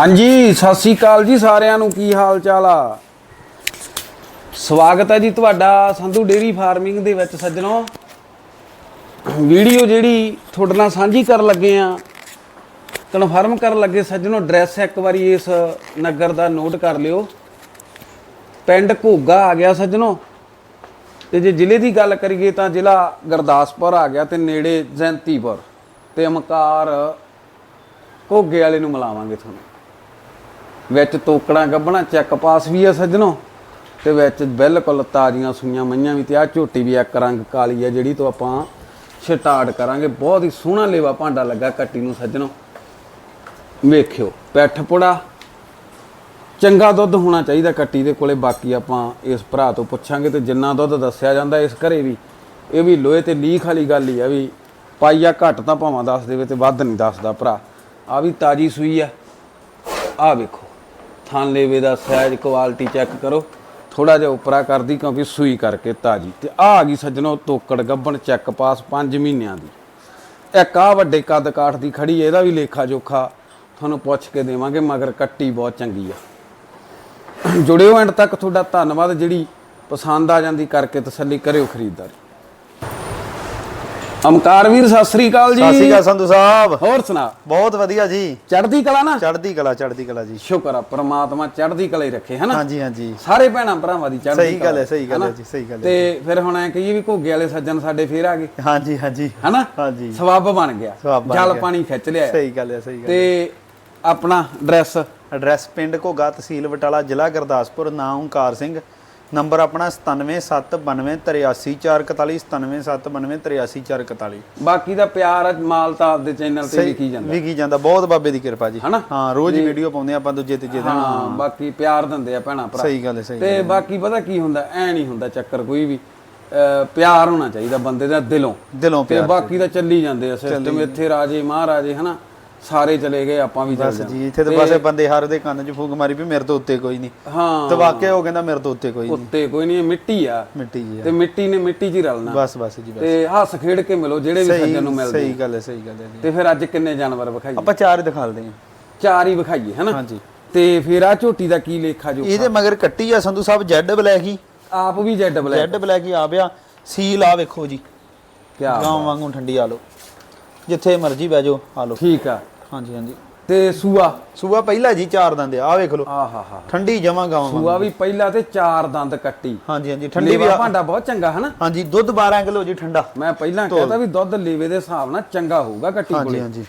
ਹਾਂਜੀ, ਸਤਿ ਸ੍ਰੀ ਅਕਾਲ ਜੀ ਸਾਰਿਆਂ ਨੂੰ। ਕੀ ਹਾਲ ਚਾਲ ਆ? ਸਵਾਗਤ ਹੈ ਜੀ ਤੁਹਾਡਾ ਸੰਧੂ ਡੇਰੀ ਫਾਰਮਿੰਗ ਦੇ ਵਿੱਚ ਸੱਜਣੋ। ਵੀਡੀਓ ਜਿਹੜੀ ਤੁਹਾਡੇ ਨਾਲ ਸਾਂਝੀ ਕਰਨ ਲੱਗੇ ਆ, ਕਨਫਰਮ ਕਰਨ ਲੱਗੇ ਸੱਜਣੋ, ਐਡਰੈਸ ਇੱਕ ਵਾਰੀ ਇਸ ਨਗਰ ਦਾ ਨੋਟ ਕਰ ਲਿਓ। ਪਿੰਡ ਘੋਗਾ ਆ ਗਿਆ ਸੱਜਣੋ। ਤੇ ਜੇ ਜ਼ਿਲ੍ਹੇ ਦੀ ਗੱਲ ਕਰੀਏ ਤਾਂ ਜ਼ਿਲ੍ਹਾ ਗੁਰਦਾਸਪੁਰ ਆ ਗਿਆ ਤੇ ਨੇੜੇ ਜੈਂਤੀਪੁਰ ਤੇ ਅਮਕਾਰ ਘੋਗੇ ਵਾਲੇ ਨੂੰ ਮਿਲਾਵਾਂਗੇ ਤੁਹਾਨੂੰ। ਵਿੱਚ ਤੋਕੜਾਂ ਗੱਬਣਾ, ਚੈੱਕ ਪਾਸ ਵੀ ਆ ਸੱਜਣੋ। ਤੇ ਵਿੱਚ ਬਿਲਕੁਲ ਤਾਜ਼ੀਆਂ ਸੂਈਆਂ ਮਈਆਂ ਵੀ ਤੇ ਆ ਝੋਟੀ ਵੀ ਇੱਕ ਰੰਗ ਕਾਲੀ ਆ ਜਿਹੜੀ ਤੋਂ ਆਪਾਂ ਸਟਾਰਟ ਕਰਾਂਗੇ। ਬਹੁਤ ਹੀ ਸੋਹਣਾ ਲੇਵਾ ਭਾਂਡਾ ਲੱਗਾ ਕੱਟੀ ਨੂੰ ਸੱਜਣੋ। ਵੇਖਿਓ, ਪੈਠ ਪੁੜਾ, ਚੰਗਾ ਦੁੱਧ ਹੋਣਾ ਚਾਹੀਦਾ ਕੱਟੀ ਦੇ ਕੋਲੇ। ਬਾਕੀ ਆਪਾਂ ਇਸ ਭਰਾ ਤੋਂ ਪੁੱਛਾਂਗੇ ਤੇ ਜਿੰਨਾ ਦੁੱਧ ਦੱਸਿਆ ਜਾਂਦਾ ਇਸ ਘਰੇ ਵੀ, ਇਹ ਵੀ ਲੋਹੇ ਤੇ ਲੀਖ ਵਾਲੀ ਗੱਲ ਹੀ ਆ ਵੀ ਪਾਈਆ ਘੱਟ ਤਾਂ ਭਾਵਾਂ ਦੱਸ ਦੇਵੇ ਤੇ ਵੱਧ ਨਹੀਂ ਦੱਸਦਾ ਭਰਾ। ਆ ਵੀ ਤਾਜੀ ਸੂਈ ਆ। ਆ ਵੇਖੋ। ਥਾਨ ਲੇਵੇ ਦਾ ਸਾਈਜ਼ ਕੁਆਲਿਟੀ ਚੈੱਕ ਕਰੋ। ਥੋੜਾ ਜਿਹਾ ਉਪਰਾ ਕਰਦੀ ਕਿਉਂਕਿ ਸੂਈ ਕਰਕੇ ਤਾਜੀ। ਤੇ ਆ ਆ ਗਈ ਸੱਜਣੋ ਤੋਕੜ ਗੱਬਣ ਚੈੱਕ ਪਾਸ 5 ਮਹੀਨਿਆਂ ਦੀ। ਇੱਕ ਆ ਵੱਡੇ ਕੱਦ ਕਾਠ ਦੀ ਖੜੀ ਇਹਦਾ ਵੀ ਲੇਖਾ ਜੋਖਾ ਤੁਹਾਨੂੰ ਪੁੱਛ ਕੇ ਦੇਵਾਂਗੇ, ਮਗਰ ਕੱਟੀ ਬਹੁਤ ਚੰਗੀ ਆ। ਜੁੜਿਓ ਐਂਡ ਤੱਕ ਤੁਹਾਡਾ ਧੰਨਵਾਦ, ਜਿਹੜੀ ਪਸੰਦ ਆ ਜਾਂਦੀ ਕਰਕੇ ਤਸੱਲੀ ਕਰਿਓ ਖਰੀਦਦਾਰੀ। ਅਮਕਾਰ ਵੀਰ ਸਤਿ ਸ੍ਰੀ ਅਕਾਲ ਜੀ। ਸਤਿ ਸ਼੍ਰੀ ਅਕਾਲ ਸੰਧੂ ਸਾਹਿਬ। ਹੋਰ ਸੁਣਾ। ਬਹੁਤ ਵਧੀਆ ਜੀ। ਚੜ੍ਹਦੀ ਕਲਾ ਨਾ? ਚੜ੍ਹਦੀ ਕਲਾ ਚੜ੍ਹਦੀ ਕਲਾ ਜੀ। ਸ਼ੁਕਰ ਆ ਪ੍ਰਮਾਤਮਾ ਚੜ੍ਹਦੀ ਕਲਾ ਹੀ ਰੱਖੇ ਹਨਾ? ਹਾਂਜੀ ਹਾਂਜੀ। ਸਾਰੇ ਭੈਣਾਂ ਭਰਾਵਾਂ ਦੀ ਚੜ੍ਹਦੀ ਸਹੀ ਗੱਲ ਹੈ, ਸਹੀ ਗੱਲ ਹੈ? ਜੀ, ਸਹੀ ਗੱਲ ਹੈ ਤੇ ਫਿਰ ਹੁਣ ਐ ਕਹੀਏ ਵੀ ਘੋਗੇ ਵਾਲੇ ਸੱਜਣ ਸਾਡੇ ਫੇਰ ਆ ਗਏ। ਹਾਂਜੀ ਹਾਂਜੀ। ਹਨਾ? ਹਾਂਜੀ। ਸਵੱਬ ਬਣ ਗਿਆ। ਜਲ। ਪਾਣੀ ਖਿੱਚ ਲਿਆ। ਸਹੀ ਗੱਲ ਹੈ ਸਹੀ ਗੱਲ ਤੇ ਆਪਣਾ ਐਡਰੈਸ ਐਡਰੈਸ ਪਿੰਡ ਘੋਗਾ ਤਹਿਸੀਲ ਬਟਾਲਾ ਜ਼ਿਲ੍ਹਾ ਗੁਰਦਾਸਪੁਰ ਨਾਮ ਓਮਕਾਰ ਸਿੰਘ। ਨੰਬਰ ਆਪਣਾ 9779384441 9779384441 ਬਾਕੀ ਦਾ ਪਿਆਰ ਮਾਲ ਤਾਂ ਆਪਦੇ ਚੈਨਲ ਤੇ ਲਿਖੀ ਜਾਂਦਾ। ਵਿਕੀ ਜਾਂਦਾ। ਬਹੁਤ ਬਾਬੇ ਦੀ ਕਿਰਪਾ ਜੀ? ਹਾਂ ਰੋਜ਼ ਹੀ ਵੀਡੀਓ ਪਾਉਂਦੇ ਆਪਾਂ ਦੂਜੇ ਤੀਜੇ ਦਿਨ। ਹਾਂ ਬਾਕੀ ਪਿਆਰ ਦਿੰਦੇ ਆ ਭੈਣਾਂ ਭਰਾ। ਸਹੀ ਗੱਲ ਹੈ ਸਹੀ ਤੇ ਬਾਕੀ ਪਤਾ ਕੀ ਹੁੰਦਾ? ਐ ਨਹੀਂ ਹੁੰਦਾ ਚੱਕਰ ਕੋਈ ਵੀ। ਪਿਆਰ ਹੋਣਾ ਚਾਹੀਦਾ ਬੰਦੇ ਦਾ ਦਿਲੋਂ। ਦਿਲੋਂ ਤੇ ਪਿਆਰ ਬਾਕੀ ਤਾਂ ਚੱਲੀ ਜਾਂਦੇ ਆ ਸਿਸਟਮ ਇੱਥੇ ਰਾਜੇ ਮਹਾਰਾਜੇ ਹਨਾ? ਸਾਰੇ ਚਲੇ ਗਏ ਆਪਾਂ ਵੀ ਚੱਲ ਬਸ ਜੀ ਇੱਥੇ ਤੇ ਬਸ ਇਹ ਬੰਦੇ ਹਰ ਦੇ ਕੰਨ 'ਚ ਫੂਕ ਮਾਰੀ ਵੀ ਮੇਰੇ ਤੋਂ ਉੱਤੇ ਕੋਈ ਨਹੀਂ। ਹਾਂ। ਤੇ ਵਾਕਿਆ ਉਹ ਕਹਿੰਦਾ ਮੇਰੇ ਤੋਂ ਉੱਤੇ ਕੋਈ ਨਹੀਂ। ਉੱਤੇ ਕੋਈ ਨਹੀਂ ਇਹ ਮਿੱਟੀ ਆ। ਮਿੱਟੀ ਜੀ। ਤੇ ਮਿੱਟੀ ਨੇ ਮਿੱਟੀ 'ਚ ਹੀ ਰਲਣਾ। ਬਸ ਬਸ ਜੀ ਬਸ। ਤੇ ਹੱਸ ਖੇਡ ਕੇ ਮਿਲੋ ਜਿਹੜੇ ਵੀ ਸੱਜਣ ਨੂੰ ਮਿਲਦੇ ਸਹੀ ਗੱਲ ਹੈ ਸਹੀ ਗੱਲ ਹੈ ਜੀ। ਤੇ ਫਿਰ ਅੱਜ ਕਿੰਨੇ ਜਾਨਵਰ ਵਿਖਾਈਏ? ਆਪਾਂ ਚਾਰ ਹੀ ਦਿਖਾ ਲਦੇ ਹਾਂ। ਚਾਰ ਹੀ ਵਿਖਾਈਏ ਹਨਾ ਹਾਂਜੀ। ਤੇ ਫਿਰ ਆ ਝੋਟੀ ਦਾ ਕੀ ਲੇਖਾ ਜੋ ਇਹਦੇ ਮਗਰ ਕੱਟੀ ਆ ਸੰਧੂ ਸਾਹਿਬ ਜੈਡ ਬਲੈਕ ਹੀ। ਆਪ ਵੀ ਜੈਡ ਬਲੈਕ। ਜੈਡ ਬਲੈਕ ਹੀ ਆ ਪਿਆ। ਸੀਲ ਆ ਵੇਖੋ ਜੀ। ਕਿਆ ਗਾਂ ਵਾਂਗੂ ਠੰਡੀ ਆ ਲੋ ਜਿੱਥੇ ਮਰਜ਼ੀ ਬਹਿ ਜਾਓ ਆ ਲੋ ਠੀਕ ਆ। ਹਾਂਜੀ ਹਾਂਜੀ। ਤੇ ਸੂਆ? ਸੂਆ ਪਹਿਲਾ ਜੀ ਚਾਰ ਦੰਦ ਆ ਵੇਖ ਲੋ ਆਹਾ ਹਾ ਠੰਡੀ ਜਮਾ ਗਾਂ ਵਾਂਗੂ। ਸੂਆ ਵੀ ਪਹਿਲਾ ਤੇ ਚਾਰ ਦੰਦ ਕੱਟੀ। ਹਾਂਜੀ ਹਾਂਜੀ ਠੰਡੀ ਵੀ ਭਾਂਡਾ ਬਹੁਤ ਚੰਗਾ ਹਨਾ? ਹਾਂਜੀ ਦੁੱਧ 12 ਕਿਲੋ ਜੀ ਠੰਡਾ। ਮੈਂ ਪਹਿਲਾਂ ਕਹਿੰਦਾ ਵੀ ਦੁੱਧ ਲੇਵੇ ਦੇ ਹਿਸਾਬ ਨਾਲ ਚੰਗਾ ਹੋਊਗਾ ਕੱਟੀ ਹਾਂਜੀ ਕੋਲੇ। ਹਾਂਜੀ।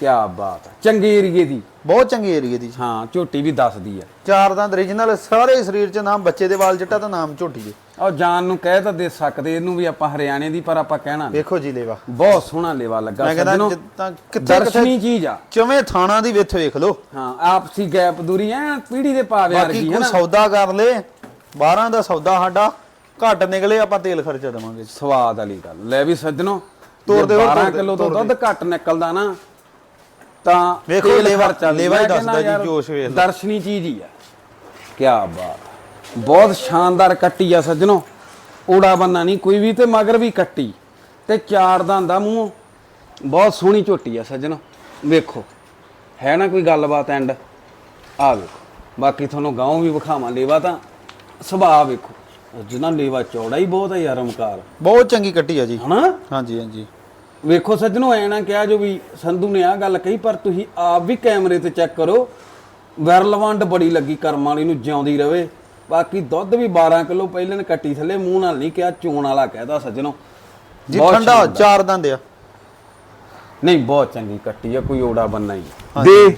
ਕੀ ਬਾਤ ਹੈ। ਚੰਗੇ ਏਰੀਏ ਦੀ। ਬਹੁਤ ਚੰਗੀ ਏਰੀਏ ਦੀ ਹਾਂ ਝੋਟੀ ਵੀ ਦੱਸਦੀ ਆ ਚਾਰ ਦੰਦ origignal ਸਾਰੇ ਸਰੀਰ 'ਚ ਨਾਮ ਬੱਚੇ ਦੇ ਵਾਲ ਚਿੱਟਾ ਤਾਂ ਨਾਮ ਝੋਟੀ ਦੇ। ਉਹ ਜਾਨ ਨੂੰ ਕਹਿ ਤਾਂ ਦੇ ਸਕਦੇ ਇਹਨੂੰ ਵੀ ਆਪਾਂ ਹਰਿਆਣੇ ਦੀ ਪਰ ਆਪਾਂ ਕਹਿਣਾ। ਵੇਖੋ ਜੀ ਲੇਵਾ। ਬਹੁਤ ਸੋਹਣਾ ਲੇਵਾ ਲੱਗਾ ਮੈਂ ਕਹਿੰਦਾ ਸੱਜਣੋ। ਜਿੱਦਾਂ ਕਿੱਥੇ ਦਰਸ਼ਨੀ ਚੀਜ਼ ਆ। ਚਵੇਂ ਥਾਣਾ ਦੀ ਵਿੱਥ ਵੇਖ ਲੋ ਹਾਂ ਆਪਸੀ ਗੈਪ ਦੂਰੀ ਐ ਪੀੜੀ ਦੇ ਪਾਵੇ ਬਾਕੀ ਵਰਗੀ ਕੋਈ ਹੈ ਨਾ। ਸੌਦਾ ਕਰ ਲੇ 12 ਦਾ ਸੌਦਾ ਸਾਡਾ ਘੱਟ ਨਿਕਲੇ ਆਪਾਂ ਤੇਲ ਖਰਚਾ ਦੇਵਾਂਗੇ ਸਵਾਦ ਵਾਲੀ ਗੱਲ। ਲੈ ਵੀ ਸੱਜਣੋ ਤੋੜ ਜੇ ਦਿਓ, 12 ਤੋੜ ਕਿਲੋ ਤੋਂ ਦਿਓ, ਦੁੱਧ ਘੱਟ ਨਿਕਲਦਾ ਨਾ ਤਾਂ ਵੇਖੋ ਤੇਲ ਲੇਵਾ- ਖਰਚਾ ਵੀ। ਲੇਵਾ ਹੀ ਮੈਂ ਕਹਿੰਦਾ ਦੱਸਦਾ ਜੀ, ਜੋਸ਼ ਵੇਖ। ਦਰਸ਼ਨੀ ਚੀਜ਼ ਹੀ ਆ ਕੀ ਬਾਤ। ਬਹੁਤ ਸ਼ਾਨਦਾਰ ਕੱਟੀ ਆ ਸੱਜਣੋ। ਓੜਾ ਬੰਨਾ ਨਹੀਂ ਕੋਈ ਵੀ ਤੇ ਮਗਰ ਵੀ ਕੱਟੀ। ਤੇ ਚਾਰ ਦੰਦ ਆ ਮੂੰਹ। ਬਹੁਤ ਸੋਹਣੀ ਝੋਟੀ ਆ ਸੱਜਣੋ। ਵੇਖੋ। ਹੈ ਨਾ ਕੋਈ ਗੱਲਬਾਤ ਐਂਡ? ਆ ਵੇਖੋ। ਬਾਕੀ ਤੁਹਾਨੂੰ ਗਾਉਂ ਵੀ ਵਿਖਾਵਾਂ। ਲੇਵਾ ਤਾਂ ਸੁਭਾਅ ਵੇਖੋ। ਜਿਹਨਾਂ ਲੇਵਾ ਚੌੜਾ ਹੀ ਬਹੁਤ ਆ ਯਾਰ ਓਮਕਾਰ। ਬਹੁਤ ਚੰਗੀ ਕੱਟੀ ਆ ਜੀ। ਹਨਾ? ਹਾਂਜੀ ਹਾਂਜੀ। ਵੇਖੋ ਸੱਜਣੋ ਐ ਨਾ ਕਿਹਾ ਜੋ ਵੀ ਸੰਧੂ ਨੇ ਆ ਗੱਲ ਕਹੀ ਪਰ ਤੁਸੀਂ ਆਪ ਵੀ ਕੈਮਰੇ ਤੇ ਚੈੱਕ ਕਰੋ ਵੈਰਲਵੰਡ ਬੜੀ ਲੱਗੀ ਕਰਮ ਵਾਲੀ ਨੂੰ ਜਿਉਂਦੀ ਰਵੇ। ਬਾਕੀ ਦੁੱਧ ਵੀ 12 ਕਿਲੋ ਪਹਿਲੇ ਨੇ ਕੱਟੀ ਥੱਲੇ ਮੂੰਹ ਨਾਲ ਨਹੀਂ ਕਿਹਾ ਚੋਣ ਵਾਲਾ ਕਹਿਦਾ ਸੱਜਣੋ। ਜੀ ਬਹੁਤ ਠੰਡਾ ਸ਼ਾਨਦਾਰ। ਚਾਰ ਦੰਦ ਆ। ਨਹੀਂ ਬਹੁਤ ਚੰਗੀ ਕੱਟੀ ਆ ਕੋਈ ਓੜਾ ਬੰਨਾ ਹੀ ਦੇ।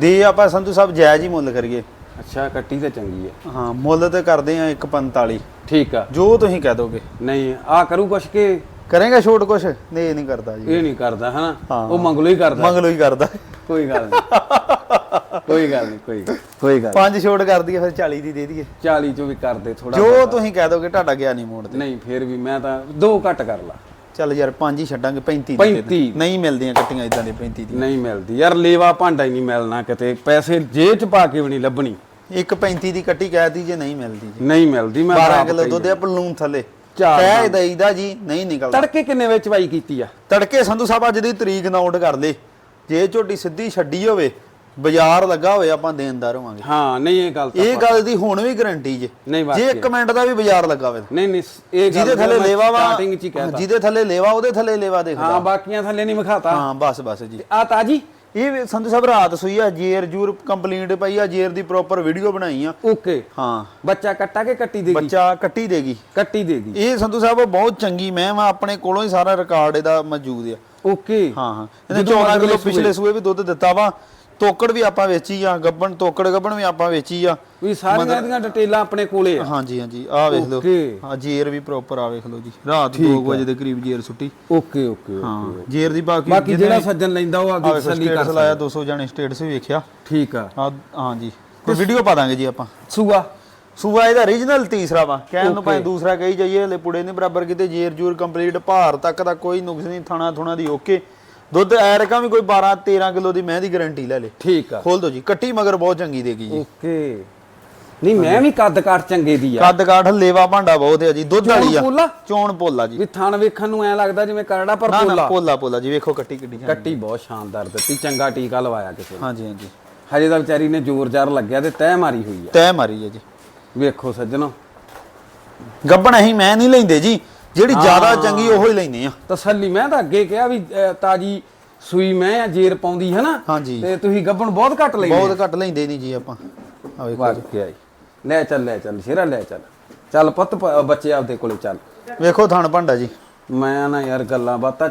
ਦੇ ਆਪਾਂ ਸੰਧੂ ਸਾਹਿਬ ਜਾਇਜ਼ ਹੀ ਮੁੱਲ ਕਰੀਏ। ਅੱਛਾ ਕੱਟੀ ਤਾਂ ਚੰਗੀ ਹੈ ਹਾਂ ਮੁੱਲ ਤੇ ਕਰਦੇ ਆ 145 ਠੀਕ ਆ। ਜੋ ਤੁਸੀਂ ਕਹਿ ਦੋਗੇ। ਨਹੀਂ ਆ ਕਰੂ ਕੁਛ ਕਿ। ਕਰੇਗਾ ਛੋਟ ਕੁਛ? ਨਹੀਂ ਇਹ ਨਹੀਂ ਕਰਦਾ ਜੀ। ਇਹ ਨਹੀਂ ਕਰਦਾ ਹਨਾ। ਉਹ ਮੰਗਲੋ ਹੀ ਕਰਦਾ। ਮੰਗਲੋ ਹੀ ਕਰਦਾ। ਕੋਈ ਗੱਲ ਨਹੀਂ। ਕੋਈ ਗੱਲ ਨਹੀਂ ਕੋਈ ਕੋਈ ਗੱਲ ਪੰਜ ਛੋਟ ਕਰ ਦਈਏ ਫਿਰ 40 ਦੀ ਦੇ ਦਈਏ। 40 ਚੋਂ ਵੀ ਕਰਦੇ ਥੋੜਾ ਜੋ ਤੁਸੀਂ ਕਹਿ ਦੋਗੇ ਤੁਹਾਡਾ ਗਿਆ ਨਹੀਂ ਮੋੜਦੇ ਨਹੀਂ ਫੇਰ ਵੀ ਮੈਂ ਤਾਂ ਦੋ ਘੱਟ ਕਰ ਲਾ। ਚੱਲ ਯਾਰ ਪੰਜ ਹੀ ਛੱਡਾਂਗੇ 35 ਦੀ ਦੇ ਦੇ। 35 ਨਹੀਂ ਮਿਲਦੀਆਂ ਕੱਟੀਆਂ ਇਦਾਂ ਦੇ 35 ਦੀ ਨਹੀਂ ਮਿਲਦੀ। ਯਾਰ ਲੇਵਾ ਭਾਂਡਾ ਹੀ ਨਹੀਂ ਮਿਲਣਾ ਕਿਤੇ। ਪੈਸੇ ਜੇਬ ਚ ਪਾ ਕੇ ਵੀ ਨਹੀਂ ਲੱਭਣੀ। ਇੱਕ 35 ਦੀ ਕੱਟੀ ਕਹਿਤੀ ਜੇ ਨਹੀਂ ਮਿਲਦੀ ਜੀ। ਨਹੀਂ ਮਿਲਦੀ ਮੈਂ 12 ਆਪ ਕਿਲੋ ਦੁੱਧ ਆ ਪਲੂਨ ਥੱਲੇ। ਚਾਰ ਕਹਿ ਦਈਦਾ ਜੀ ਨਹੀਂ ਨਿਕਲਦਾ। ਤੜਕੇ ਕਿੰਨੇ ਵਿੱਚ ਵਾਈ ਕੀਤੀ ਆ? ਤੜਕੇ ਸੰਧੂ ਸਾਹਿਬ ਅੱਜ ਦੀ ਤਰੀਕ ਨੋਟ ਕਰ ਲੈ। ਜੇ ਝੋਟੀ ਸਿੱਧੀ ਛੱਡੀ ਹੋਵੇ ਬਾਜ਼ਾਰ ਲੱਗਾ ਹੋਵੇ ਆਪਾਂ ਦੇਣਦਾਰ ਹੋਵਾਂਗੇ। ਹਾਂ ਨਹੀਂ ਇਹ ਗੱਲ ਤਾਂ ਇਹ ਗੱਲ ਦੀ ਹੁਣ ਵੀ ਗਰੰਟੀ ਜੇ। ਜੇ ਵਾਕਿਆ। ਇੱਕ ਮਿੰਟ ਦਾ ਵੀ ਬਾਜ਼ਾਰ ਲੱਗਾ ਹੋਵੇ ਨਹੀਂ ਨਹੀਂ ਇਹ ਜਿਹਦੇ ਥੱਲੇ ਲੇਵਾ ਵਾ starting 'ਚ ਹੀ ਕਹਿਤਾ ਜਿਹਦੇ ਥੱਲੇ ਲੇਵਾ ਉਹਦੇ ਥੱਲੇ ਲੇਵਾ ਦੇਖਦਾ। ਹਾਂ ਬਾਕੀਆਂ ਥੱਲੇ ਨਹੀਂ ਵਿਖਾਤਾ। ਹਾਂ ਬਸ ਬਸ ਜੀ। ਆ ਤਾਜੀ? ਇਹ ਸੰਧੂ ਸਾਹਿਬ ਰਾਤ ਸੂਈ ਆ ਜੇਰ ਜੂਰ ਕੰਪਲੀਟ ਪਈ ਆ ਜੇਰ ਦੀ ਪ੍ਰੋਪਰ ਵੀਡੀਓ ਬਣਾਈ ਆ। ਓਕੇ। ਹਾਂ। ਬੱਚਾ ਕੱਟਾ ਕੇ ਕੱਟੀ ਦੇਗੀ? ਬੱਚਾ ਕੱਟੀ ਦੇਗੀ। ਕੱਟੀ ਦੇਗੀ। ਇਹ ਸੰਧੂ ਸਾਹਿਬ ਬਹੁਤ ਚੰਗੀ ਮਹਿਮ ਆ ਆਪਣੇ ਕੋਲੋਂ ਹੀ ਸਾਰਾ ਰਿਕਾਰਡ ਇਹਦਾ ਮੌਜੂਦ ਆ। ਓਕੇ। ਹਾਂ ਹਾਂ। ਇਹਨੇ ਜਦੋਂ 14 ਅਗਲੇ ਕਿਲੋ। ਪਿਛਲੇ ਸੂਏ ਵੀ ਦੁੱਧ ਦਿੱਤਾ ਵਾ। ਤੋਕੜ ਵੀ ਆਪਾਂ ਵੇਚੀ ਆ ਗੱਬਣ ਤੋਕੜ ਗੱਬਣ ਵੀ ਆਪਾਂ ਵੇਚੀ ਆ। ਵੀ ਸਾਰੀਆਂ ਦੀਆਂ ਡਿਟੇਲਾਂ ਆਪਣੇ ਕੋਲੇ ਆ। ਹਾਂਜੀ ਹਾਂਜੀ ਆਹ ਵੇਖ ਲਓ। ਹਾਂ ਜੇਰ ਵੀ ਪ੍ਰੋਪਰ ਆ ਵੇਖ ਲਓ ਜੀ। ਰਾਤ 2 ਵਜੇ ਦੇ ਕਰੀਬ ਜੇਰ ਸੁੱਟੀ। ਓਕੇ ਓਕੇ ਹਾਂ ਜੇਰ ਦੀ ਬਾਕੀ ਬਾਕੀ ਜਿਹੜਾ ਸੱਜਣ ਲੈਂਦਾ ਉਹ ਅੱਗੇ ਤਸੱਲੀ ਕਰ ਲਾਇਆ 200 ਜਾਣੇ ਸਟੇਟਸ ਵੀ ਵੇਖਿਆ। ਠੀਕ ਆ। ਆ ਹਾਂਜੀ। ਕੋਈ ਵੀਡੀਓ ਪਾ ਦਾਂਗੇ ਜੀ ਆਪਾਂ। ਸੂਆ। ਸੂਆ ਇਹਦਾ ਰੀਜਨਲ ਤੀਸਰਾ ਵਾ। ਕਹਿਣ ਨੂੰ ਭਾਵੇਂ ਦੂਸਰਾ ਕਹੀ ਜਾਈਏ ਹਲੇ ਪੁੜੇ ਨਹੀਂ ਬਰਾਬਰ ਕਿਤੇ। ਜੇਰ ਜੂਰ ਕੰਪਲੀਟ ਭਾਰ ਤੱਕ ਦਾ ਕੋਈ ਨੁਕਸ ਨਹੀਂ ਥਾਣਾ ਥੁਣਾ ਦੀ ਓਕੇ। ਦੁੱਧ ਐਰਕਾ ਵੀ ਕੋਈ 12 13 ਕਿਲੋ ਦੀ ਮੈਂ ਦੀ ਗਾਰੰਟੀ ਲੈ ਲੇ। ਠੀਕ ਆ। ਖੋਲ ਦੋ ਜੀ ਕੱਟੀ ਮਗਰ ਬਹੁਤ ਚੰਗੀ ਦੇਗੀ ਜੀ। ਓਕੇ। ਨਹੀਂ ਮੈਂ ਵੀ ਕੱਦ ਕਾਠ ਚੰਗੇ ਦੀ ਆ। ਕੱਦ ਕਾਠ ਲੇਵਾ ਭਾਂਡਾ ਬਹੁਤ ਹੈ ਜੀ ਦੁੱਧ ਵਾਲੀ ਆ। ਪੋਲਾ? ਚੋਣ ਪੋਲਾ ਜੀ। ਵੀ ਥਣ ਵੇਖਣ ਨੂੰ ਐ ਲੱਗਦਾ ਜਿਵੇਂ ਕਰੜਾ ਪਰ ਨਾ ਨਾ ਪੋਲਾ। ਪੋਲਾ ਪੋਲਾ ਜੀ ਵੇਖੋ ਕੱਟੀ ਕਿੱਡੀ। ਕੱਟੀ ਬਹੁਤ ਸ਼ਾਨਦਾਰ ਦਿੱਤੀ ਚੰਗਾ ਟੀਕਾ ਲਵਾਇਆ ਕਿਸੇ ਹਾਂਜੀ ਹਾਂਜੀ। ਹਜੇ ਤਾਂ ਵਿਚਾਰੀ ਨੇ ਜ਼ੋਰ ਜ਼ਾਰ ਲੱਗਿਆ ਤੇ ਤਹਿ ਮਾਰੀ ਹੋਈ ਆ। ਤੈ ਮਾਰੀ ਹੈ ਜੀ। ਵੇਖੋ ਸੱਜਣੋ। ਗੱਬਣ ਅਸੀਂ ਮੈਂ ਨਹੀਂ ਲੈਂਦੇ ਜੀ। ਜਿਹੜੀ ਜ਼ਿਆਦਾ ਚੰਗੀ ਉਹੋ ਹੀ ਲੈਂਦੇ ਆ। ਤਸੱਲੀ ਮੈਂ ਤਾਂ ਅੱਗੇ ਕਿਹਾ ਵੀ ਤਾਜੀ ਸੂਈ ਮੈਂ ਆ ਜੇਰ ਪਾਉਂਦੀ ਹੈ ਨਾ ਹਾਂਜੀ। ਤੇ ਤੁਸੀਂ ਗੱਬਣ ਬਹੁਤ ਘੱਟ ਲਈ ਬਹੁਤ ਘੱਟ ਲੈਂਦੇ ਨਹੀਂ ਜੀ ਆਪਾਂ। ਆ ਵੇਖੋ ਵਾਕਿਆ ਹੀ ਲੈ ਚੱਲ ਲੈ ਚੱਲ ਸ਼ੇਰਾ ਲੈ ਚੱਲ। ਚੱਲ ਪੁੱਤ ਪ- ਬੱਚੇ ਆਪਦੇ ਕੋਲੇ ਚੱਲ। ਵੇਖੋ ਥਣ ਭਾਂਡਾ ਜੀ। ਮੈਂ ਨਾ ਯਾਰ ਗੱਲਾਂ ਬਾਤਾਂ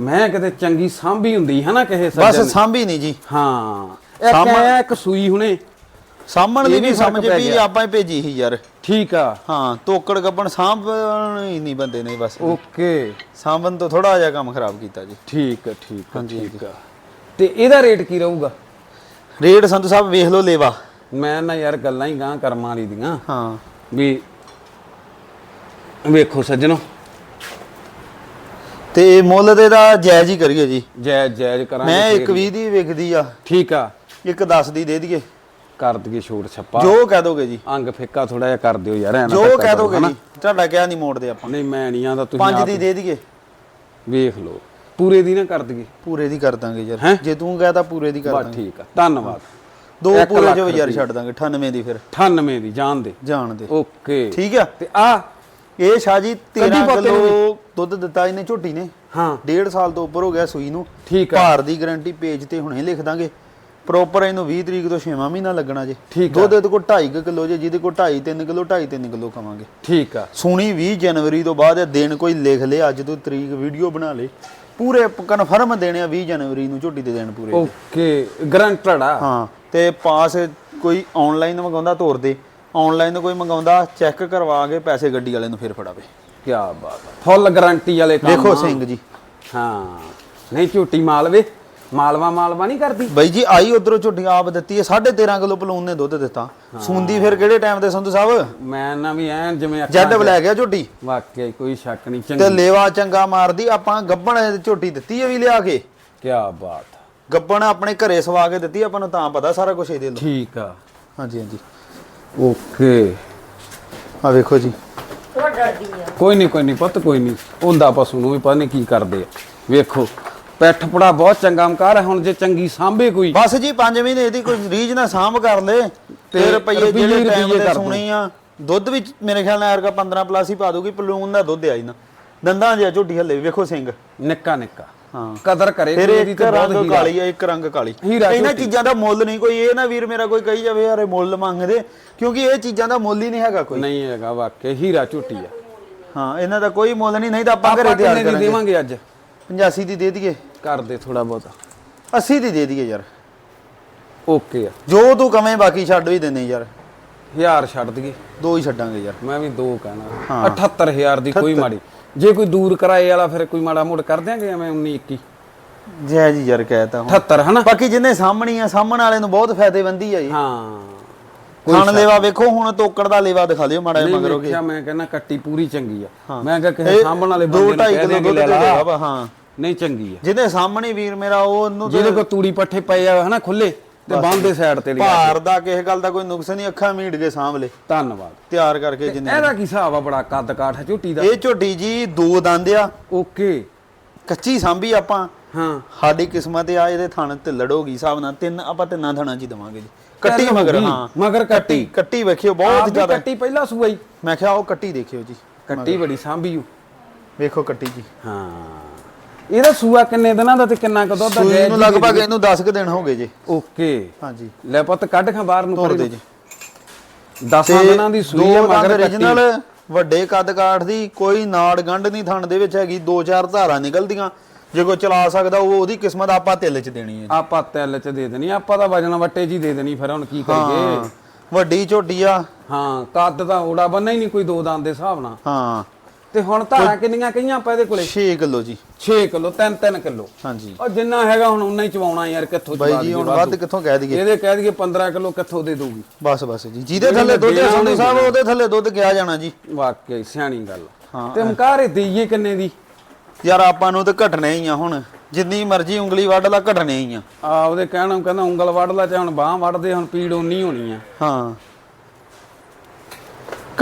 ਮੈਂ ਕਿਤੇ ਚੰਗੀ ਸਾਂਭੀ ਹੁੰਦੀ ਹੈ ਨਾ ਕਿਸੇ ਬਸ ਸੱਜਣ ਸਾਂਭੀ ਨਹੀਂ ਜੀ। ਹਾਂ। ਇੱਕ ਐਂ ਇੱਕ ਸੂਈ ਹੁਣੇ। ਸਾਂਭਣ ਇਹ ਦੀ ਵੀ ਨਹੀਂ ਫ਼ਰਕ ਸਮਝ ਪੈ ਵੀ ਗਿਆ। ਆਪਾਂ ਹੀ ਭੇਜੀ ਸੀ ਯਾਰ। ਠੀਕ ਆ। ਹਾਂ ਤੋਕੜ ਗੱਬਣ ਸਾਂਭਣ ਹੀ ਨਹੀਂ ਬੰਦੇ ਨੇ ਬਸ। ਓਕੇ। ਸਾਂਭਣ ਤੋਂ ਥੋੜਾ ਜਿਹਾ ਕੰਮ ਖਰਾਬ ਕੀਤਾ ਜੀ। ਠੀਕ ਆ ਠੀਕ ਆ ਠੀਕ ਆ। ਤੇ ਇਹਦਾ ਰੇਟ ਕੀ ਰਹੂਗਾ? ਰੇਟ ਸੰਧੂ ਸਾਹਿਬ ਵੇਖ ਲਓ ਲੇਵਾ। ਮੈਂ ਨਾ ਯਾਰ ਗੱਲਾਂ ਹੀ ਗਾਂ ਕਰਮਾਂ ਵਾਲੀ ਦੀਆਂ। ਹਾਂ। ਵੀ ਵੇਖੋ ਸੱਜਣੋ। ਤੇ ਮੁੱਲ ਤੇ ਦਾ ਜਾਇਜ਼ ਹੀ ਕਰੀਏ ਜੀ। ਜਾਇਜ਼ ਜਾਇਜ਼ ਕਰਾਂਗੇ ਮੈਂ ਇੱਕ 20 ਦੀ ਵਿਕਦੀ ਆ। ਠੀਕ ਆ। ਇੱਕ 10 ਦੀ ਦੇ ਦਈਏ। ਕਰ ਦਈਏ ਛੋਟ ਛੱਪਾ। ਜੋ ਕਹਿ ਦੋਗੇ ਜੀ। ਅੰਗ ਫਿੱਕਾ ਥੋੜਾ ਜਿਹਾ ਕਰ ਦਿਓ ਯਾਰ ਐ ਨਾ ਜੋ ਕਹਿ ਦੋਗੇ? ਜੀ ਤੁਹਾਡਾ ਕਿਹਾ ਨਹੀਂ ਮੋੜਦੇ ਆਪਾਂ। ਨਹੀਂ ਮੈਂ ਨਹੀਂ ਆਂਦਾ ਤੁਸੀਂ ਪੰਜ ਦੀ ਦੇ ਦਈਏ। ਵੇਖ ਲਓ। ਪੂਰੇ ਦੀ ਨਾ ਕਰ ਦਈਏ। ਪੂਰੇ ਦੀ ਕਰ ਦਾਂਗੇ ਯਾਰ? ਜੇ ਤੂੰ ਕਹਤਾ ਪੂਰੇ ਦੀ ਕਰ ਬਸ ਦਾਂਗੇ। ਠੀਕ ਆ ਧੰਨਵਾਦ। ਦੋ ਪੂਰੇ ਜੋ ਯਾਰ। ਛੱਡ ਦਾਂਗੇ 98 ਦੀ ਫਿਰ। 98 ਦੀ ਜਾਣ ਦੇ। ਜਾਣ ਦੇ। ਓਕੇ। ਠੀਕ ਆ। ਤੇ ਆ। ਇਹ ਸ਼ਾਹ ਜੀ 13 ਕੱਢੀ ਪੋਤੇ ਨੂੰ ਕਿਲੋ ਦੁੱਧ ਦਿੱਤਾ ਇਹਨੇ ਝੋਟੀ ਨੇ। ਹਾਂ। ਡੇਢ ਸਾਲ ਤੋਂ ਉੱਪਰ ਹੋ ਗਿਆ ਸੂਈ ਨੂੰ। ਠੀਕ ਆ। ਭਾਰ ਦੀ ਗਾਰੰਟੀ ਪੇਜ ਤੇ ਹੁਣੇ ਲਿਖ ਦਾਂਗੇ। ਪ੍ਰੋਪਰ ਇਹਨੂੰ 20 ਤਰੀਕ ਤੋਂ 6ਵਾਂ ਮਹੀਨਾ ਲੱਗਣਾ ਜੇ। ਠੀਕ। ਦੁੱਧ ਇਹਦੇ ਕੋਲ 2.5 ਕਿਲੋ ਜੇ ਜਿਹਦੇ ਕੋਲ 2.5 3 ਕਿਲੋ 2.5 3 ਕਿਲੋ ਕਵਾਂਗੇ ਠੀਕ ਆ। ਸੁਣੀ 20 ਜਨਵਰੀ ਤੋਂ ਬਾਅਦ ਇਹ ਦਿਨ ਕੋਈ ਲਿਖ ਲੇ ਅੱਜ ਤੋਂ ਤਰੀਕ ਵੀਡੀਓ ਬਣਾ ਲੇ। ਪੂਰੇ ਕਨਫਰਮ ਦੇਣੇ ਆ 20 ਜਨਵਰੀ ਨੂੰ ਝੋਟੀ ਦੇ ਦੇਣ ਪੂਰੇ। ਓਕੇ ਗਰੰਟਡ ਆ ਹਾਂ ਤੇ ਪਾਸ ਕੋਈ ਆਨਲਾਈਨ ਮੰਗਾਉਂਦਾ ਤੋਰ ਦੇ। ਆਨਲਾਈਨ ਕੋਈ ਮੰਗਾਉਂਦਾ ਚੈੱਕ ਕਰਵਾ ਕੇ ਪੈਸੇ ਗੱਡੀ ਵਾਲੇ ਨੂੰ ਫਿਰ ਫੜਾਵੇ। ਕੀ ਬਾਤ ਆ। ਫੁੱਲ ਗਾਰੰਟੀ ਵਾਲੇ ਕੰਮ ਦੇਖੋ। ਸਿੰਘ ਜੀ। ਹਾਂ ਨਹੀਂ ਝੂਟੀ ਮਾਲਵੇ ਮਾਲਵਾ ਮਾਲਵਾ ਨਹੀਂ ਕਰਦੀ? ਬਾਈ ਜੀ ਆਈ ਉਧਰੋਂ ਝੋਟੀ ਆਪ ਦਿੱਤੀ ਹੈ 13.5 ਕਿਲੋ ਪਲੂਨ ਨੇ ਦੁੱਧ ਦਿੱਤਾ। ਸੁੰਦੀ ਫਿਰ ਕਿਹੜੇ ਟਾਈਮ ਤੇ ਸੰਧੂ ਸਾਹਿਬ? ਮੈਂ ਨਾ ਵੀ ਐਨ ਜਿਵੇਂ ਅੱਖਾਂ ਜੈਡ ਲੈ ਗਿਆ ਝੋਟੀ। ਵਾਕਿਆ ਕੋਈ ਸ਼ੱਕ ਨਹੀਂ ਤੇ ਚੰਗੀ। ਲੇਵਾ ਚੰਗਾ ਮਾਰਦੀ ਆਪਾਂ ਗੱਬਣ ਝੋਟੀ ਦਿੱਤੀ ਹੈ ਵੀ ਲਿਆ ਕੇ? ਕੀ ਬਾਤ। ਗੱਬਣ ਆਪਣੇ ਘਰੇ ਸਵਾ ਕੇ ਦਿੱਤੀ ਆਪਾਂ ਨੂੰ ਤਾਂ ਪਤਾ ਸਾਰਾ ਕੁਝ ਇਹਦੇ ਲੋ ਠੀਕ ਆ। ਹਾਂਜੀ ਹਾਂਜੀ। ਓਕੇ। ਆ ਵੇਖੋ ਜੀ। ਕੋਈ ਨਹੀਂ ਕੋਈ ਨਹੀਂ ਪੁੱਤ ਕੋਈ ਨਹੀਂ। ਹੁੰਦਾ ਪਸ਼ੂ ਨੂੰ ਵੀ ਪਤਾ ਨਹੀਂ ਕੀ ਕਰਦੇ ਆ। ਵੇਖੋ। ਪੈਠ ਪੜਾ ਬਹੁਤ ਚੰਗਾ ਮਕਾਰ ਹੈ ਹੁਣ ਜੇ ਚੰਗੀ ਸਾਂਭੇ ਕੋਈ। ਬਸ ਜੀ 5 ਮਹੀਨੇ ਇਹਦੀ ਕੋਈ ਰੀਜ ਨਾ ਸਾਂਭ ਕਰ ਲੇ। ਤੇ ਰੁਪਈਏ ਜਿਹੜੇ ਟਾਈਮ ਦੂੰ। ਸੁਣੀ ਆ ਦੁੱਧ ਵਿੱਚ ਮੇਰੇ ਖਿਆਲ ਨਾਲ ਐਰਕਾ 15 ਪਲੱਸ ਹੀ ਪਾ ਦੂਗੀ ਪਲੂਨ ਦਾ ਦੁੱਧ ਆ ਜੀ ਨਾ। ਦੰਦਾਂ ਜਿਹਾ ਝੋਟੀ ਹੱਲੇ ਵੀ ਵੇਖੋ ਸਿੰਘ। ਨਿੱਕਾ ਨਿੱਕਾ। ਹਾਂ। ਕਦਰ ਕਰੇ ਫਿਰ ਇੱਕ ਰੰਗ। ਕਾਲੀ ਆ ਇੱਕ ਰੰਗ ਕਾਲੀ। ਇਹਨਾਂ। ਚੀਜ਼ਾਂ ਦਾ ਮੁੱਲ ਨਹੀਂ ਕੋਈ। ਇਹ ਨਾ ਵੀਰ ਮੇਰਾ ਕੋਈ ਕਹੀ ਜਾਵੇ ਯਾਰ ਇਹ ਮੁੱਲ ਮੰਗਦੇ। ਕਿਉਂਕਿ ਇਹ ਚੀਜ਼ਾਂ ਦਾ ਮੁੱਲ ਹੀ ਨਹੀਂ ਹੈਗਾ ਕੋਈ। ਨਹੀਂ ਹੈਗਾ ਵਾਕਿਆ ਹੀਰਾ ਝੂਟੀ ਆ। ਹਾਂ ਇਹਨਾਂ ਦਾ ਕੋਈ ਮੁੱਲ ਨਹੀਂ ਨਹੀਂ ਤਾਂ ਆਪਾਂ ਘਰੇ ਤਿਆਰ ਕਰਾਂਗੇ। ਦੇਵਾਂਗੇ ਅੱਜ? 85 ਦੀ ਦੇ ਦਈਏ। ਕਰ ਦੇ ਥੋੜਾ ਬਹੁਤਾ। 80 ਦੀ ਦੇ ਦਈਏ ਯਾਰ। ਓਕੇ ਆ। ਜੋ ਤੂੰ ਕਵੇਂ ਬਾਕੀ ਛੱਡ ਵੀ ਦਿੰਦੇ ਯਾਰ। ਹਜ਼ਾਰ ਛੱਡ ਦਈਏ। ਦੋ ਹੀ ਛੱਡਾਂਗੇ ਯਾਰ। ਮੈਂ ਵੀ ਦੋ ਕਹਿਣਾ। ਹਾਂ। 78000 ਦੀ ਕੋਈ ਮਾੜੀ। ਜੇ ਕੋਈ ਦੂਰ ਕਰਾਏ ਵਾਲਾ ਫਿਰ ਕੋਈ ਮਾੜਾ ਮੋੜ ਕਰ ਦਿਆਂਗੇ ਐਵੇਂ 19 21 ਜੈ ਜੀ ਯਾਰ ਕਹਿਤਾ ਹੁਣ। 78 ਹਨਾ? ਬਾਕੀ ਜਿੰਨੇ ਸਾਹਮਣੀ ਆ ਸਾਹਮਣ ਵਾਲੇ ਨੂੰ ਬਹੁਤ ਫਾਇਦੇਮੰਦੀ ਆ ਜੀ। ਹਾਂ। ਖਾਣ ਲੇਵਾ ਵੇਖੋ ਹੁਣ ਤੋਕੜ ਦਾ ਲੇਵਾ ਦਿਖਾ ਦਿਓ ਮਾੜਾ ਜਿਹਾ ਮਗਰੋਗੇ ਮੈਂ ਕਹਿੰਦਾ ਕੱਟੀ ਪੂਰੀ ਚੰਗੀ ਆ। ਮੈਂ ਕਿਹਾ ਕਿਸੇ ਸਾਂਭਣ ਵਾਲੇ ਬੰਦੇ ਨੂੰ ਕਹਿ ਦੇ ਹਾਂ। ਨਹੀਂ ਚੰਗੀ ਆ। ਜਿਹਦੇ ਸਾਹਮਣੇ ਵੀਰ ਮੇਰਾ ਉਹ ਉਹਨੂੰ ਜਿਹਦੇ ਕੋਲ ਤੂੜੀ ਪੱਠੇ ਪਏ ਆ ਹਨਾ ਖੁੱਲੇ ਤੇ ਬੰਦ ਦੇ ਸਾਈਡ ਤੇ ਲਿਆ ਭਾਰ ਦਾ ਕਿਸੇ ਗੱਲ ਦਾ ਕੋਈ ਨੁਕਸ ਨਹੀਂ ਅੱਖਾਂ ਮੀਟ ਕੇ ਲੈ ਧੰਨਵਾਦ। ਤਿਆਰ ਕਰਕੇ ਜਿੰਨੇ ਇਹਦਾ ਕੀ ਹਿਸਾਬ ਆ ਬੜਾ ਕੱਦ ਕਾਠ ਝੂਟੀ ਦਾ? ਇਹ ਝੋਟੀ ਜੀ ਦੋ ਦੰਦ ਆ। ਓਕੇ। ਕੱਚੀ ਸਾਂਭੀ ਆਪਾਂ। ਹਾਂ। ਸਾਡੀ ਕਿਸਮਤ ਆ ਇਹਦੇ ਥਣ ਢਿੱਲੜ ਹੋ ਗਈ ਹਿਸਾਬ ਨਾਲ ਤਿੰਨ ਆਪਾਂ ਤਿੰਨਾਂ ਥਣਾਂ 'ਚ ਦਵਾਂਗੇ ਜੀ। ਕੱਟੀ ਮਗਰ ਹਾਂ। ਮਗਰ ਕੱਟੀ ਕੱਟੀ। ਵੇਖਿਓ ਬਹੁਤ ਜ਼ਿਆਦਾ। ਕੱਟੀ ਪਹਿਲਾ ਸੂਆ ਹੀ। ਮੈਂ ਕਿਹਾ ਉਹ ਕੱਟੀ ਦੇਖਿਓ ਜੀ। ਕੱਟੀ ਬੜੀ ਸਾਂਭੀ। ਵੇਖੋ ਕੱਟੀ ਜੀ। ਹਾਂ। ਇਹਦਾ ਸੂਆ ਕਿੰਨੇ ਦਿਨਾਂ ਦਾ ਤੇ ਕਿੰਨਾ ਕੁ ਦੁੱਧ ਦਾ ਸੂਈ ਨੂੰ ਲਗਭਗ ਇਹਨੂੰ 10 ਕੁ ਦਿਨ ਹੋ ਗਏ ਜੀ। ਓਕੇ। ਹਾਂਜੀ। ਲੈ ਪੁੱਤ ਕੱਢ ਖਾਂ ਬਾਹਰ ਨੂੰ ਦੇ ਨੂੰ। ਜੀ। ਦਸਾਂ ਦਿਨਾਂ ਦੀ ਸੂਈ ਹੈ ਦੋ ਮਗਰ original ਵੱਡੇ ਕੱਦ ਕਾਠ ਦੀ ਕੋਈ ਨਾੜ ਗੰਢ ਨਹੀਂ ਥਣ ਦੇ ਵਿੱਚ ਹੈਗੀ ਦੋ ਚਾਰ ਧਾਰਾਂ ਨਿਕਲਦੀਆਂ। ਜੇ ਕੋਈ ਚਲਾ ਸਕਦਾ ਉਹ ਉਹਦੀ ਕਿਸਮਤ ਆਪਾਂ ਤਿਲ 'ਚ ਦੇਣੀ ਹੈ। ਆਪਾਂ ਤਿਲ ਚ ਦੇ ਦੇਣੀ ਆਪਾਂ ਤਾਂ ਵਜਨ ਵੱਟੇ ਜੀ ਦੇ ਦੇਣੀ ਫਿਰ ਹੁਣ ਕੀ ਕਰੀਏ। ਵੱਡੀ ਝੋਟੀ ਆ। ਹਾਂ ਕੱਦ ਤਾਂ ਓੜਾ ਬੰਨਾ ਹੀ ਨਹੀਂ ਕੋਈ ਦੋ ਦੰਦ ਦੇ ਹਿਸਾਬ ਨਾਲ। ਹਾਂ। ਤੇ ਹੁਣ ਧਾਰਾਂ ਕਿੰਨੀਆਂ ਕਈਆਂ ਆਪਾਂ ਇਹਦੇ ਕੋਲੇ? 6 ਕਿਲੋ ਜੀ। 6 ਕਿਲੋ 3-3 ਕਿਲੋ। ਹਾਂਜੀ। ਉਹ ਜਿੰਨਾ ਹੈਗਾ ਹੁਣ ਉਨਾ ਹੀ ਚਵਾਉਣਾ ਯਾਰ ਕਿੱਥੋਂ ਬਾਈ ਚਵਾ ਜੀ ਦਈਏ ਹੁਣ ਵਾਧੂ। ਕਿੱਥੋਂ ਕਹਿ ਦਈਏ? ਇਹਦੇ ਕਹਿ ਦਈਏ 15 ਕਿਲੋ ਕਿੱਥੋਂ ਦੇ ਦਊਗੀ। ਬਸ ਬਸ ਜੀ। ਜਿਹਦੇ ਥੱਲੇ ਦੁੱਧ ਦੇਣਾ ਸੰਧੂ ਸਾਹਿਬ ਉਹਦੇ ਥੱਲੇ ਦੁੱਧ ਕਿਹਾ ਜਾਣਾ ਜੀ। ਵਾਕਈ ਸਿਆਣੀ ਗੱਲ। ਹਾਂ, ਤੇ ਮਕਾਰੇ ਦਈਏ ਕਿੰਨੇ ਦੀ? ਯਾਰ ਆਪਾਂ ਨੂੰ ਤਾਂ ਘਟਣੇ ਹੀ ਆ ਹੁਣ। ਜਿੰਨੀ ਮਰਜ਼ੀ ਉਂਗਲੀ ਵੱਢ ਲਾ ਘਟਣੇ ਹੀ ਆ। ਆ ਉਹਦੇ ਕਹਿਣਾ ਕਹਿੰਦਾ ਉਂਗਲ ਵੱਢ ਲਾ ਚਾਹੇ ਹੁਣ ਬਾਹ ਵੱਢਦੇ ਹੁਣ ਪੀੜ ਉਨੀ ਹੋਣੀ ਆ। ਹਾਂ।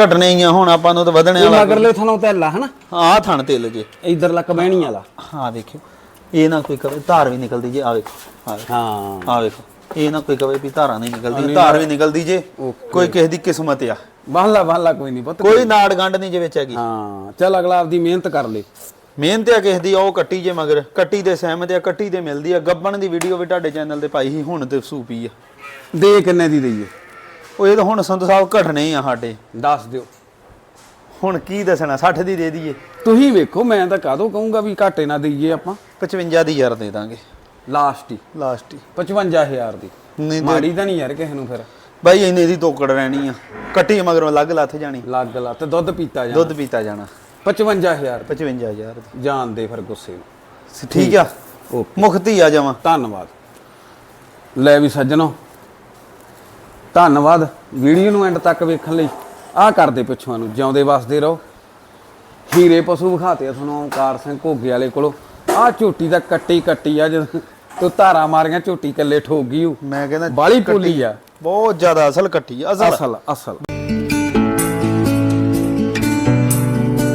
ਘਟਣੇ ਹੀ ਆ ਹੁਣ ਆਪਾਂ ਨੂੰ ਤਾਂ ਵਧਣੇ ਇਹ ਵਾਲਾ ਮਗਰਲੇ ਥਣੋਂ ਤੈਲਾ ਹਨਾ? ਆਹ ਥਣ ਤੇਲ ਜੇ। ਇਧਰਲਾ ਕਬਹਿਣੀ ਵਾਲਾ। ਹਾਂ ਦੇਖਿਓ। ਇਹ ਨਾ ਕੋਈ ਕਵੇ ਧਾਰ ਵੀ ਨਿਕਲਦੀ ਜੇ ਆ ਵੇਖੋ ਆ ਵੇਖੋ। ਹਾਂ। ਆ ਵੇਖੋ ਇਹ ਨਾ ਕੋਈ ਕਵੇ ਵੀ ਧਾਰਾਂ ਨਹੀਂ ਨਿਕਲਦੀ ਧਾਰ ਵੀ ਨਿਕਲਦੀ ਜੇ ਕੋਈ ਕਿਸੇ ਦੀ ਕਿਸਮਤ ਆ। ਬਾਹਲਾ ਬਾਹਲਾ ਕੋਈ ਨਹੀਂ ਪੁੱਤ। ਕੋਈ ਨਾੜ ਗੰਢ ਨਹੀਂ ਜੇ ਵਿੱਚ ਹੈਗੀ। ਹਾਂ ਚੱਲ ਅਗਲਾ ਆਪਦੀ ਮਿਹਨਤ ਕਰ ਲੇ। ਮਿਹਨਤ ਆ ਕਿਸੇ ਦੀ ਉਹ ਕੱਟੀ ਜੇ ਮਗਰ ਕੱਟੀ ਦੇ ਸਹਿਮਤ ਆ ਕੱਟੀ ਤੇ ਮਿਲਦੀ ਆ। ਗੱਬਣ ਦੀ ਵੀਡੀਓ ਵੀ ਤੁਹਾਡੇ ਚੈਨਲ ਤੇ ਪਾਈ ਸੀ ਹੁਣ ਤੇ ਸੂਪੀ ਆ। ਦੇ ਕਿੰਨੇ ਦੀ ਦਈਏ? ਉਹ ਇਹ ਤਾਂ ਹੁਣ ਸੰਤ ਸਾਹਿਬ ਘਟਣੇ ਆ ਸਾਡੇ। ਦੱਸ ਦਿਓ। ਹੁਣ ਕੀ ਦੱਸਣਾ 60 ਦੀ ਦੇ ਦਈਏ। ਤੁਸੀਂ ਵੇਖੋ ਮੈਂ ਤਾਂ ਕਾਦੋਂ ਕਹੂੰਗਾ ਵੀ ਘਾਟੇ ਨਾ ਦਈਏ ਆਪਾਂ। 55 ਦੀ ਯਾਰ ਦੇ ਦਾਂਗੇ। ਲਾਸਟ ਹੀ। ਲਾਸਟ ਹੀ। 55000 ਦੀ। ਨਹੀਂ ਮਾੜੀ ਤਾਂ ਨਹੀਂ ਯਾਰ ਕਿਸੇ ਨੂੰ ਫਿਰ। ਬਾਈ ਇਹਨੇ ਦੀ ਤੋਕੜ ਰਹਿਣੀ ਆ। ਕੱਟੀ ਮਗਰੋਂ ਅਲੱਗ ਲੱਥ ਜਾਣੀ। ਲੱਗ ਲਾ ਤੇ ਦੁੱਧ ਪੀਤਾ ਜਾ ਦੁੱਧ ਪੀਤਾ ਜਾਣਾ। 55000 55000 ਦੀ। ਜਾਨ ਦੇ। ਫਿਰ ਗੁੱਸੇ ਨੂੰ। ਠੀਕ ਆ। ਓਕੇ। ਮੁਖਤੀ ਆ ਜਾਵਾਂ। ਧੰਨਵਾਦ। ਲੈ ਵੀ ਸੱਜਣੋ। ਧੰਨਵਾਦ ਵੀਡੀਓ ਨੂੰ ਐਂਡ ਤੱਕ ਵੇਖਣ ਲਈ। ਆਹ ਕਰਦੇ ਪਿੱਛੋਂ ਨੂੰ ਜਿਉਂਦੇ ਵਸਦੇ ਰਹੋ। ਹੀਰੇ ਪਸ਼ੂ ਵਿਖਾਤੇ ਤੁਹਾਨੂੰ ਓਂਕਾਰ ਸਿੰਘ ਘੋਗੇ ਵਾਲੇ ਕੋਲੋਂ। ਆਹ ਝੋਟੀ ਦਾ ਕੱਟੀ ਕੱਟੀ ਆ ਜਦ ਤੂੰ ਧਾਰਾ ਮਾਰੀਆਂ ਝੋਟੀ ਕੱਲੇ ਠੋਕ ਗਈ ਮੈਂ ਕਹਿੰਦਾ ਬਾਲੀ ਪੋਲੀ ਆ। ਬਹੁਤ ਜ਼ਿਆਦਾ ਅਸਲ ਕੱਟੀ ਆ ਅਸਲ। ਅਸਲ ਅਸਲ।